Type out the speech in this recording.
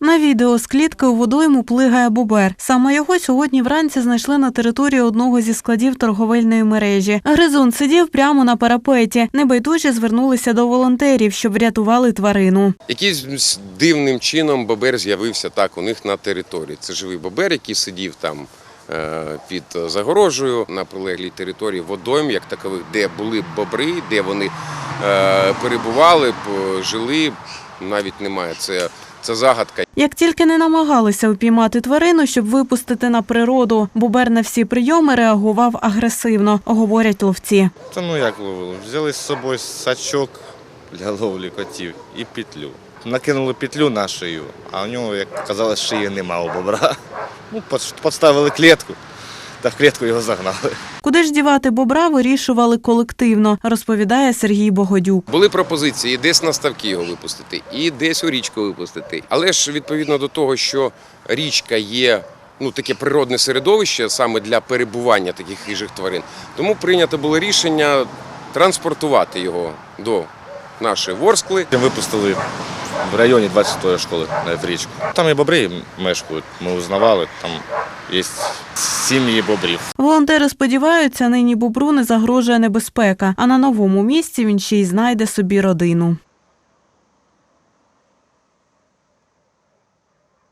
На відео з клітки у водойму плигає бобер. Саме його сьогодні вранці знайшли на території одного зі складів торговельної мережі. Гризун сидів прямо на парапеті. Небайдужі звернулися до волонтерів, щоб врятували тварину. Якимсь дивним чином бобер з'явився так у них на території. Це живий бобер, який сидів там е, під загорожею на прилеглій території водойм, як такових, де були бобри, де вони перебували, п- жили. Навіть немає. Це, це загадка. Як тільки не намагалися упіймати тварину, щоб випустити на природу, бобер на всі прийоми реагував агресивно, говорять ловці. Та ну як ловили? Взяли з собою сачок для ловлі котів і петлю. Накинули петлю на шию, а у нього, як казалось, шиї нема у бобра. Ну, под- підставили клітку, та в клітку його загнали. Куди ж дівати бобра, вирішували колективно, розповідає Сергій Богодюк. Були пропозиції десь на ставки його випустити, і десь у річку випустити. Але ж відповідно до того, що річка є ну таке природне середовище саме для перебування таких хижих тварин, тому прийнято було рішення транспортувати його до нашої Ворскли. Випустили в районі 20-ї школи е, в річку. Там і бобри мешкають, ми узнавали, там є сім'ї бобрів. Волонтери сподіваються, нині бобру не загрожує небезпека, а на новому місці він ще й знайде собі родину.